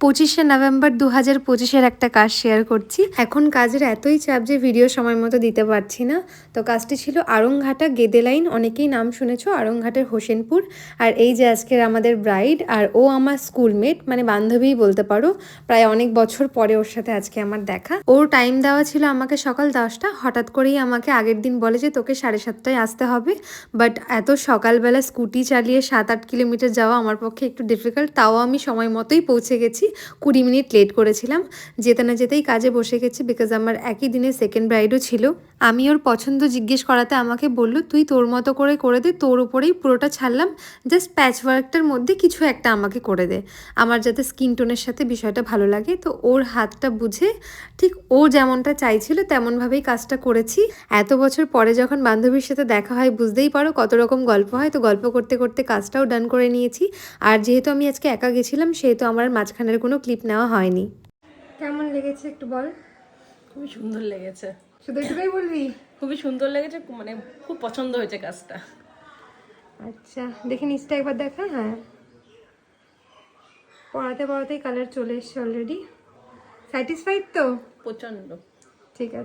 পঁচিশে নভেম্বর দু হাজার পঁচিশের একটা কাজ শেয়ার করছি। এখন কাজের এতই চাপ যে ভিডিও সময় মতো দিতে পারছি না। তো কাজটি ছিল আড়ংঘাটা গেদে লাইন অনেকেই নাম শুনেছ, আড়ংঘাটের হোসেনপুর। আর এই যে আজকের আমাদের ব্রাইড আর ও আমার স্কুলমেট মানে বান্ধবীই বলতে পারো, প্রায় অনেক বছর পরে ওর সাথে আজকে আমার দেখা। ওর টাইম দেওয়া ছিল আমাকে সকাল দশটা, হঠাৎ করেই আমাকে আগের দিন বলে যে তোকে সাড়ে সাতটায় আসতে হবে। বাট এত সকালবেলা স্কুটি চালিয়ে সাত আট কিলোমিটার যাওয়া আমার পক্ষে একটু ডিফিকাল্ট তাও আমি সময় মতোই পৌঁছে গেছি। কুড়ি মিনিট লেট করেছিলাম। যেতে না যেতেই কাজে বসে গেছি বিকজ আমার একই দিনে সেকেন্ড ব্রাইডও ছিল। আমি ওর পছন্দ জিজ্ঞেস করাতে আমাকে বলল, তুই তোর মতো করে করে দে, তোর উপরেই পুরোটা ছাড়লাম। জাস্ট প্যাচ ওয়ার্কটার মধ্যে কিছু একটা আমাকে করে দে। আমার যাতে স্কিন টোনের সাথে বিষয়টা ভালো লাগে। তো ওর হাতটা বুঝে ঠিক ও যেমনটা চাইছিল তেমনভাবেই কাজটা করেছি। এত বছর পরে যখন বান্ধবীর সাথে দেখা হয়, বুঝতেই পারো কত রকম গল্প হয়। তো গল্প করতে করতে কাজটাও ডান করে নিয়েছি। আর যেহেতু আমি আজকে একা গেছিলাম, সেহেতু আমার মাঝখানের কোনো ক্লিপ নেওয়া হয়নি। কেমন লেগেছে একটু বল? খুবই সুন্দর লেগেছে। শুধু এটুকুই বলবি? খুবই সুন্দর লেগেছে মানে খুব পছন্দ হয়েছে কাজটা আচ্ছা দেখে নিচটা একবার দেখা হ্যাঁ। পড়াতে পড়াতেই কালার চলে এসছে অলরেডি স্যাটিসফাইড তো? প্রচণ্ড। ঠিক আছে।